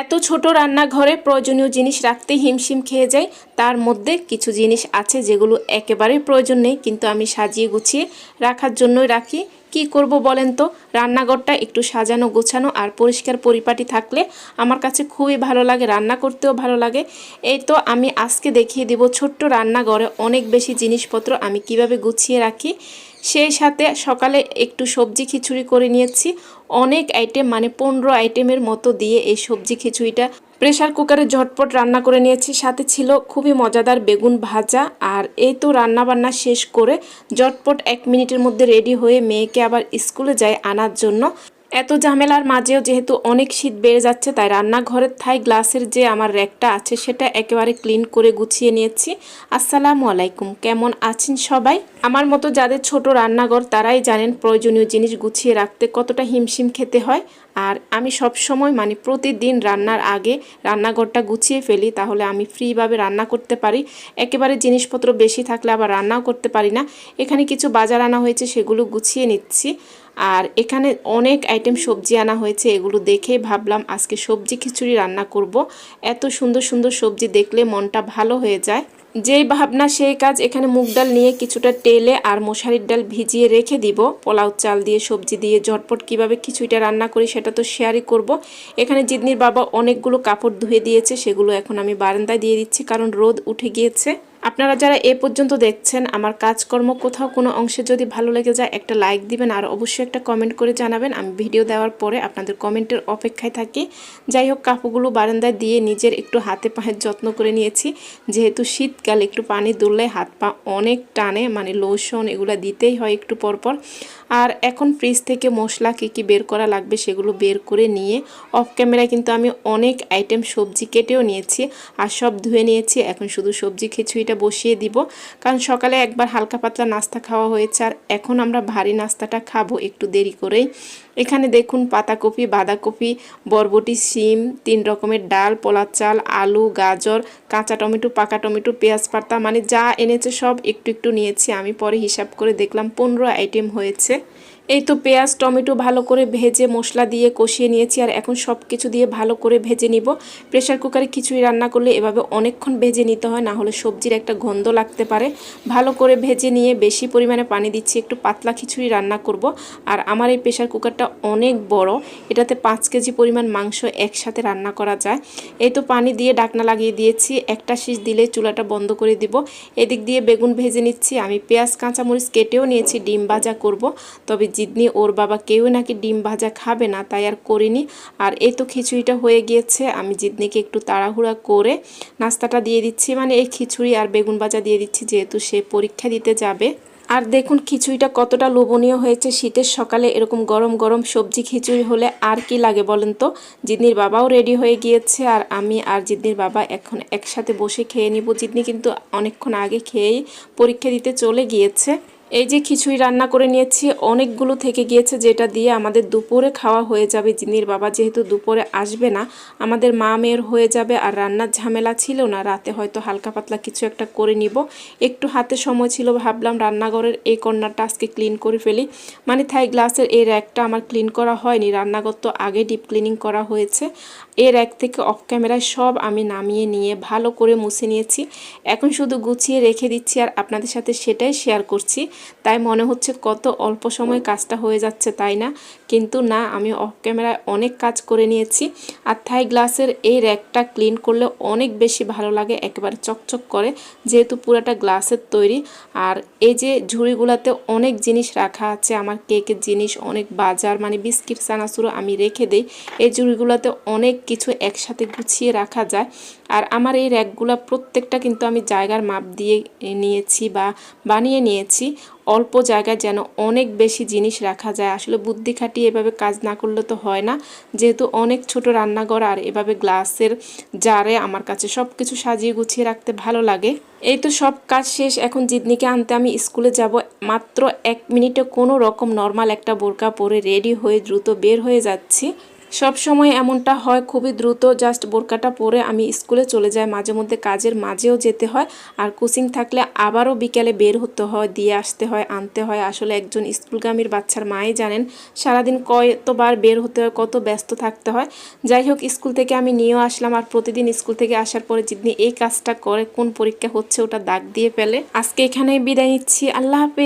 এত ছোট রান্নাঘরে প্রয়োজনীয় জিনিস রাখতে হিমশিম খেয়ে যায় তার মধ্যে কিছু জিনিস আছে যেগুলো একেবারেই প্রয়োজন নেই, কিন্তু আমি সাজিয়ে গুছিয়ে রাখার জন্যই রাখি। কি করব বলেন তো? রান্নাঘরটা একটু সাজানো গোছানো আর পরিষ্কার পরিপাটি থাকলে আমার কাছে খুবই ভালো লাগে, রান্না করতেও ভালো লাগে। এই তো আমি আজকে দেখিয়ে দেব ছোট্ট রান্নাঘরে অনেক বেশি জিনিসপত্র আমি কীভাবে গুছিয়ে রাখি। সেই সাথে সকালে একটু সবজি খিচুড়ি করে নিয়েছি। অনেক আইটেম মানে পনেরো আইটেমের মতো দিয়ে এই সবজি খিচুড়িটা প্রেশার কুকারে ঝটপট রান্না করে নিয়েছি। সাথে ছিল খুবই মজাদার বেগুন ভাজা। আর এই তো রান্না বান্না শেষ করে ঝটপট এক মিনিটের মধ্যে রেডি হয়ে মেয়েকে আবার স্কুলে যায় আনার জন্য। এত ঝামেলার মাঝেও যেহেতু অনেক শীত বেড়ে যাচ্ছে, তাই রান্নাঘরের থাই গ্লাসের যে আমার র্যাকটা আছে, সেটা একেবারে ক্লিন করে গুছিয়ে নিয়েছি। আসসালামু আলাইকুম। কেমন আছেন সবাই? আমার মতো যাদের ছোট রান্নাঘর, তারাই জানেন প্রয়োজনীয় জিনিস গুছিয়ে রাখতে কতটা হিমশিম খেতে হয়। আর আমি সব সময় মানে প্রতিদিন রান্নার আগে রান্নাঘরটা গুছিয়ে ফেলি, তাহলে আমি ফ্রিভাবে রান্না করতে পারি। একেবারে জিনিসপত্র বেশি থাকলে আবার রান্নাও করতে পারি না। এখানে কিছু বাজার আনা হয়েছে, সেগুলো গুছিয়ে নিচ্ছি। আর এখানে অনেক আইটেম সবজি আনা হয়েছে, এগুলো দেখে ভাবলাম আজকে সবজি খিচুড়ি রান্না করব। এত সুন্দর সুন্দর সবজি দেখলে মনটা ভালো হয়ে যায়। যেই ভাবনা, সেই কাজ এখানে মুগ ডাল নিয়ে কিছুটা টেলে আর মশারির ডাল ভিজিয়ে রেখে দিব। পোলাও চাল দিয়ে সবজি দিয়ে ঝটপট কীভাবে কিছুটা রান্না করি সেটা তো শেয়ারই করব। এখানে জিদনির বাবা অনেকগুলো কাপড় ধুয়ে দিয়েছে, সেগুলো এখন আমি বারান্দায় দিয়ে দিচ্ছি কারণ রোদ উঠে গিয়েছে। আপনারা যারা এ পর্যন্ত দেখছেন, আমার কাজকর্ম কোথাও কোনো অংশে যদি ভালো লেগে যায়, একটা লাইক দিবেন আর অবশ্যই একটা কমেন্ট করে জানাবেন। আমি ভিডিও দেওয়ার পরে আপনাদের কমেন্টের অপেক্ষায় থাকি। যাই হোক, কাপড়গুলো বারান্দায় দিয়ে নিজের একটু হাতে পায়ের যত্ন করে নিয়েছি। যেহেতু শীতকাল, একটু পানি দুললে হাত পা অনেক টানে মানে লোশন এগুলো দিতেই হয় একটু পরপর। আর এখন ফ্রিজ থেকে মশলা কী কী বের করা লাগবে সেগুলো বের করে নিয়ে অফ ক্যামেরায় কিন্তু আমি অনেক আইটেম সবজি কেটেও নিয়েছি। আর সব ধুয়ে নিয়েছি, এখন শুধু সবজি, খিচুড়িটা বসিয়ে দিব। কারণ সকালে একবার হালকা পাতলা নাস্তা খাওয়া হয়েছে আর এখন আমরা ভারী নাস্তাটা খাব একটু দেরি করেই। এখানে দেখুন পাতাকপি, বাঁধাকপি, বরবটি, শিম, তিন রকমের ডাল, পোলার চাল, আলু, গাজর, কাঁচা টমেটো, পাকা টমেটো, পেঁয়াজ পাতা মানে যা এনেছে সব একটু একটু নিয়েছি। আমি পরে হিসাব করে দেখলাম পনেরো আইটেম হয়েছে। এই তো পেঁয়াজ, টমেটো ভালো করে ভেজে মশলা দিয়ে কষিয়ে নিয়েছি আর এখন সব কিছু দিয়ে ভালো করে ভেজে নিব। প্রেশার কুকারে খিচুড়ি রান্না করলে এভাবে অনেকক্ষণ ভেজে নিতে হয়, না হলে সবজির একটা গন্ধ লাগতে পারে। ভালো করে ভেজে নিয়ে বেশি পরিমাণে পানি দিচ্ছি, একটু পাতলা খিচুড়ি রান্না করব। আর আমার এই প্রেশার কুকারটা অনেক বড়, এটাতে পাঁচ কেজি পরিমাণ মাংস একসাথে রান্না করা যায়। এই তো পানি দিয়ে ডাকনা লাগিয়ে দিয়েছি, একটা শীষ দিলে চুলাটা বন্ধ করে দিব। এদিক দিয়ে বেগুন ভেজে নিচ্ছি, আমি পেঁয়াজ, কাঁচামরিচ কেটেও নিয়েছি, ডিম ভাজা করব। তবে জিদনি ওর বাবা কেউ নাকি ডিম ভাজা খাবে না, তাই আর করিনি। আর এই তো খিচুড়িটা হয়ে গিয়েছে, আমি জিদনিকে একটু তাড়াহুড়া করে নাস্তাটা দিয়ে দিচ্ছি। মানে এই খিচুড়ি আর বেগুন ভাজা দিয়ে দিচ্ছি, যেহেতু সে পরীক্ষা দিতে যাবে। আর দেখুন খিচুড়িটা কতটা লোভনীয় হয়েছে, শীতের সকালে এরকম গরম গরম সবজি খিচুড়ি হলে আর কি লাগে বলেন তো? জিদনির বাবাও রেডি হয়ে গিয়েছে, আর আমি আর জিদনির বাবা এখন একসাথে বসে খেয়ে নিব। জিদনি কিন্তু অনেকক্ষণ আগে খেয়েই পরীক্ষা দিতে চলে গিয়েছে। এই যে খিচুড়ি রান্না করে নিয়েছি, অনেকগুলো থেকে গিয়েছে যেটা দিয়ে আমাদের দুপুরে খাওয়া হয়ে যাবে। জিনির বাবা যেহেতু দুপুরে আসবে না, আমাদের মা মেয়ের হয়ে যাবে আর রান্নার ঝামেলা ছিল না। রাতে হয়তো হালকা পাতলা কিছু একটা করে নিব। একটু হাতে সময় ছিল, ভাবলাম রান্নাঘরের এই কর্নারটা আজকে ক্লিন করে ফেলি। মানে থাই গ্লাসের এই র্যাকটা আমার ক্লিন করা হয়নি, রান্নাঘর তো আগে ডিপ ক্লিনিং করা হয়েছে। এর এক থেকে অফ ক্যামেরায় সব আমি নামিয়ে নিয়ে ভালো করে মুছে নিয়েছি। এখন শুধু গুছিয়ে রেখে দিচ্ছি আর আপনাদের সাথে সেটাই শেয়ার করছি। তাই মনে হচ্ছে কত অল্প সময় কাজটা হয়ে যাচ্ছে, তাই না? কিন্তু না, আমি অফ ক্যামেরায় অনেক কাজ করে নিয়েছি আর থাই গ্লাসের এই র্যাকটা ক্লিন করলে অনেক বেশি ভালো লাগে একেবারে চকচক করে, যেহেতু পুরাটা গ্লাসের তৈরি। আর এই যে ঝুড়িগুলোতে অনেক জিনিস রাখা আছে, আমার কেকের জিনিস, অনেক বাজার মানে বিস্কিট, চানাচুরো আমি রেখে দিই, এই ঝুড়িগুলোতে অনেক কিছু একসাথে গুছিয়ে রাখা যায়। আর আমার এই র্যাকগুলো প্রত্যেকটা কিন্তু আমি জায়গার মাপ দিয়ে নিয়েছি বা বানিয়ে নিয়েছি। অল্প জায়গায় যেন অনেক বেশি জিনিস রাখা যায়। আসলে বুদ্ধি খাটিয়ে এভাবে কাজ না করলে তো হয় না। যেহেতু অনেক ছোট রান্নাঘর আর এভাবে গ্লাসের জারে আমার কাছে সব কিছু সাজিয়ে গুছিয়ে রাখতে ভালো লাগে। এই তো সব কাজ শেষ। এখন জিদনিকে আনতে আমি স্কুলে যাব। মাত্র এক মিনিটে কোনো রকম নর্মাল একটা বোরকা পরে রেডি হয়ে দ্রুত বের হয়ে যাচ্ছি। সব সময় এমনটা হয়, খুবই দ্রুত জাস্ট বোরকাটা পরে আমি স্কুলে চলে যাই। মাঝে মধ্যে কাজের মাঝেও যেতে হয়। আর কোচিং থাকলে আবারও বিকেলে বের হতে হয়, দিয়ে আসতে হয়, আনতে হয়। আসলে একজন স্কুলগামীর বাচ্চার মাই জানেন, সারাদিন কতবার বের হতে হয়, কত ব্যস্ত থাকতে হয়। যাই হোক, স্কুল থেকে আমি নিয়েও আসলাম। আর প্রতিদিন স্কুল থেকে আসার পরে যিনি এই কাজটা করে, কোন পরীক্ষা হচ্ছে ওটা দাগ দিয়ে ফেলে। আজকে এখানে বিদায় নিচ্ছি। আল্লাহ হাফেজ।